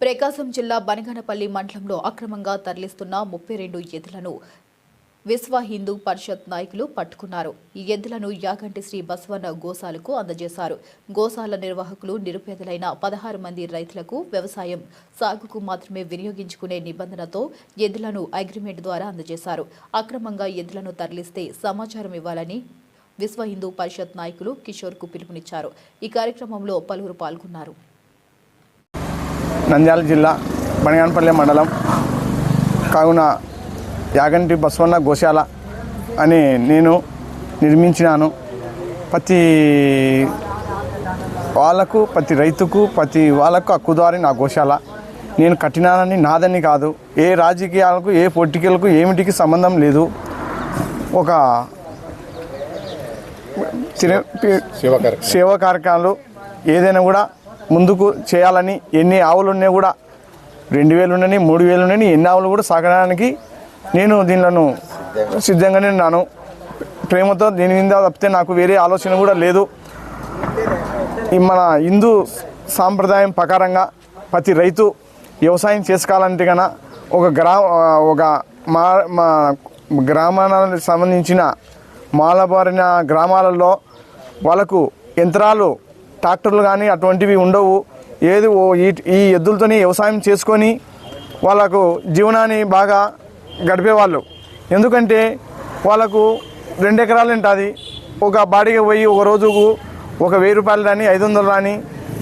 ప్రకాశం జిల్లా బనగనపల్లి మండలంలో అక్రమంగా తరలిస్తున్న ముప్పై రెండు ఎద్దులను విశ్వ హిందూ పరిషత్ నాయకులు పట్టుకున్నారు. ఈ ఎద్దులను యాగంటి శ్రీ బసవన్న గోశాలకు అందజేశారు. గోశాల నిర్వాహకులు నిరుపేదలైన పదహారు మంది రైతులకు వ్యవసాయం సాగుకు మాత్రమే వినియోగించుకునే నిబంధనతో ఎద్దులను అగ్రిమెంట్ ద్వారా అందజేశారు. అక్రమంగా ఎద్దులను తరలిస్తే సమాచారం ఇవ్వాలని విశ్వ హిందూ పరిషత్ నాయకులు కిషోర్కు పిలుపునిచ్చారు. ఈ కార్యక్రమంలో పలువురు పాల్గొన్నారు. నంద్యాల జిల్లా బనగానపల్లె మండలం కావున యాగంటి బసవన్న గోశాల అని నేను నిర్మించినాను. ప్రతి వాళ్ళకు ప్రతి రైతుకు ప్రతి వాళ్ళకు హక్కుదారి నా గోశాల. నేను కట్టినానని నాదని కాదు. ఏ రాజకీయాలకు ఏ పొలిటికల్కు ఏమిటికి సంబంధం లేదు. ఒక సేవా కార్యక్రమాలు ఏదైనా కూడా ముందుకు చేయాలని ఎన్ని ఆవులు ఉన్నా కూడా రెండు వేలు ఉండని మూడు వేలు ఉండని ఎన్ని ఆవులు కూడా సాగడానికి నేను దీనిలను సిద్ధంగానే ఉన్నాను. ప్రేమతో దీని మీద తప్పితే నాకు వేరే ఆలోచన కూడా లేదు. మన హిందూ సాంప్రదాయం ప్రకారంగా ప్రతి రైతు వ్యవసాయం చేసుకోవాలంటే కన ఒక గ్రా ఒక మా మా గ్రామానికి సంబంధించిన మాలబారిన గ్రామాలలో వాళ్ళకు యంత్రాలు ట్రాక్టర్లు కానీ అటువంటివి ఉండవు. ఏది ఓ ఈ ఈ ఎద్దులతోని వ్యవసాయం చేసుకొని వాళ్ళకు జీవనాన్ని బాగా గడిపేవాళ్ళు ఎందుకంటే వాళ్ళకు రెండు ఎకరాలు ఉంటుంది. ఒక బాడీకి పోయి ఒక రోజుకు ఒక వెయ్యి రూపాయలు రాని ఐదు వందలు రాని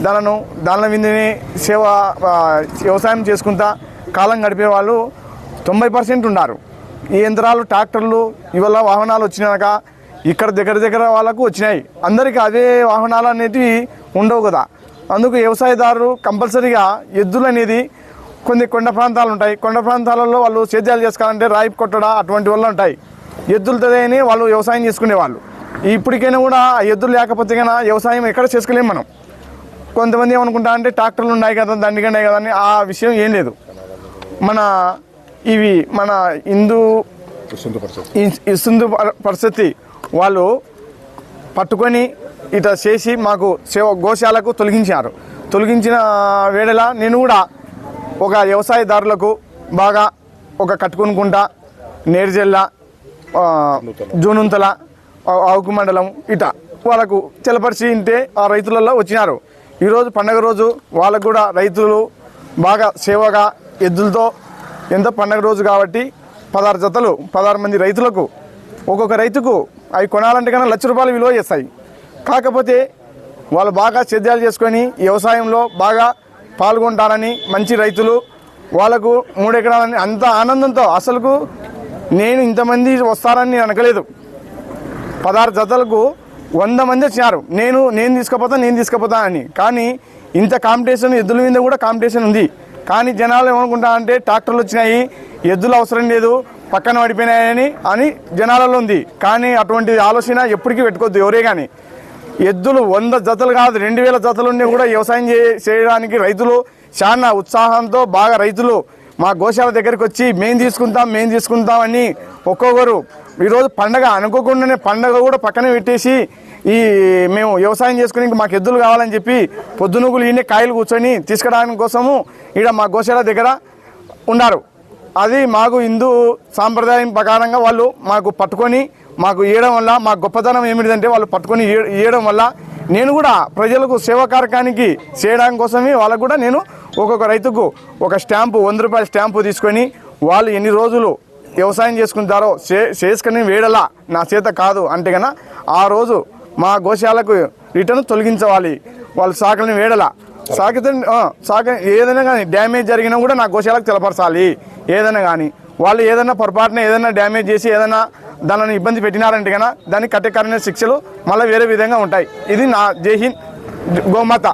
దానిను దానిల మీదనే సేవ వ్యవసాయం చేసుకుంటా కాలం గడిపే వాళ్ళు తొంభై పర్సెంట్ ఉన్నారు. ఈ యంత్రాలు ట్రాక్టర్లు ఇవల్ల వాహనాలు వచ్చినాక ఇక్కడ దగ్గర దగ్గర వాళ్ళకు వచ్చినాయి. అందరికీ అదే వాహనాలు అనేటివి ఉండవు కదా. అందుకు వ్యవసాయదారులు కంపల్సరీగా ఎద్దులు అనేది కొన్ని కొండ ప్రాంతాలు ఉంటాయి. కొండ ప్రాంతాలలో వాళ్ళు సేద్యాలు చేసుకోవాలంటే రాయి కొట్టడ అటువంటి వల్ల ఉంటాయి. ఎద్దులతోనే వాళ్ళు వ్యవసాయం చేసుకునేవాళ్ళు. ఇప్పటికైనా కూడా ఆ ఎద్దులు లేకపోతే కన్నా వ్యవసాయం ఎక్కడ చేసుకోలేము మనం. కొంతమంది ఏమనుకుంటా అంటే ట్రాక్టర్లు ఉన్నాయి కదా దండిగా కదా అని ఆ విషయం ఏం లేదు. మన ఇవి మన హిందూ పర- పరిస్థితి వాళ్ళు పట్టుకొని ఇట చేసి మాకు సేవ గోశాలకు తొలగించారు తొలగించిన వేళల నేను కూడా ఒక వ్యవసాయదారులకు బాగా ఒక కట్టుకొనుకుంటా నేర్జెల్ల జూనుంతల. ఆవుకు మండలం ఇట. వాళ్ళకు తెలపరిచి ఇంటే ఆ రైతులలో వచ్చినారు. ఈరోజు పండగ రోజు వాళ్ళకు కూడా రైతులు బాగా సేవగా ఎద్దులతో ఎంతో పండగ రోజు కాబట్టి పదహారు జతలు పదహారు మంది రైతులకు ఒక్కొక్క రైతుకు అవి కొనాలంటే కన్నా లక్ష రూపాయలు విలువ చేస్తాయి. కాకపోతే వాళ్ళు బాగా సేద్యాలు చేసుకొని వ్యవసాయంలో బాగా పాల్గొంటారని మంచి రైతులు వాళ్ళకు మూడు ఎకరాలని అంత ఆనందంతో అసలుకు నేను ఇంతమంది వస్తారని నేను అనకలేదు. పదహారు జతలకు వంద మంది వచ్చినారు. నేను నేను తీసుకుపోతా నేను తీసుకుపోతా అని. కానీ ఇంత కాంపిటీషన్ ఎద్దుల మీద కూడా కాంపిటీషన్ ఉంది. కానీ జనాలు ఏమనుకుంటా అంటే ట్రాక్టర్లు వచ్చినాయి ఎద్దులు అవసరం లేదు పక్కన పడిపోయినాయని అని జనాలలో ఉంది. కానీ అటువంటి ఆలోచన ఎప్పటికీ పెట్టుకోవద్దు ఎవరే కానీ ఎద్దులు వంద జతలు కాదు రెండు వేల జతలు కూడా వ్యవసాయం చే చేయడానికి రైతులు చాలా ఉత్సాహంతో బాగా రైతులు మా గోశాల దగ్గరికి వచ్చి మేము తీసుకుంటాం మేము తీసుకుంటాం అని ఒక్కొక్కరు ఈరోజు పండగ అనుకోకుండానే పండగ కూడా పక్కన పెట్టేసి ఈ మేము వ్యవసాయం చేసుకుని మాకు ఎద్దులు కావాలని చెప్పి పొద్దునుగులు ఈయన కాయలు కూర్చొని తీసుకురావడానికి కోసము ఈడ మా గోశాల దగ్గర ఉన్నారు. అది మాకు హిందూ సాంప్రదాయం ప్రకారంగా వాళ్ళు మాకు పట్టుకొని మాకు ఇవ్వడం వల్ల మా గొప్పతనం ఏమిటంటే వాళ్ళు పట్టుకొని ఇవ్వడం వల్ల నేను కూడా ప్రజలకు సేవా కార్యక్రమానికి చేయడం కోసమే వాళ్ళకు కూడా నేను ఒక్కొక్క రైతుకు ఒక స్టాంపు వంద రూపాయల స్టాంపు తీసుకొని వాళ్ళు ఎన్ని రోజులు వ్యవసాయం చేసుకుంటారో చేసుకుని వేడలా నా చేత కాదు అంటే కన్నా ఆ రోజు మా గోశాలకు రిటర్న్ తొలగించవాలి. వాళ్ళు సాకని వేడలా సాకితే ఆ, సాక ఏదైనా కానీ డ్యామేజ్ జరిగినా కూడా నా గోశాలకు తెలపరచాలి ఏదైనా కానీ వాళ్ళు ఏదైనా పొరపాటున ఏదైనా డ్యామేజ్ చేసి ఏదైనా దానిని ఇబ్బంది పెట్టినారంటే కన్నా దానికి కట్టెకరణ శిక్షలు మళ్ళీ వేరే విధంగా ఉంటాయి. ఇది నా జై హింద్ గోమాత.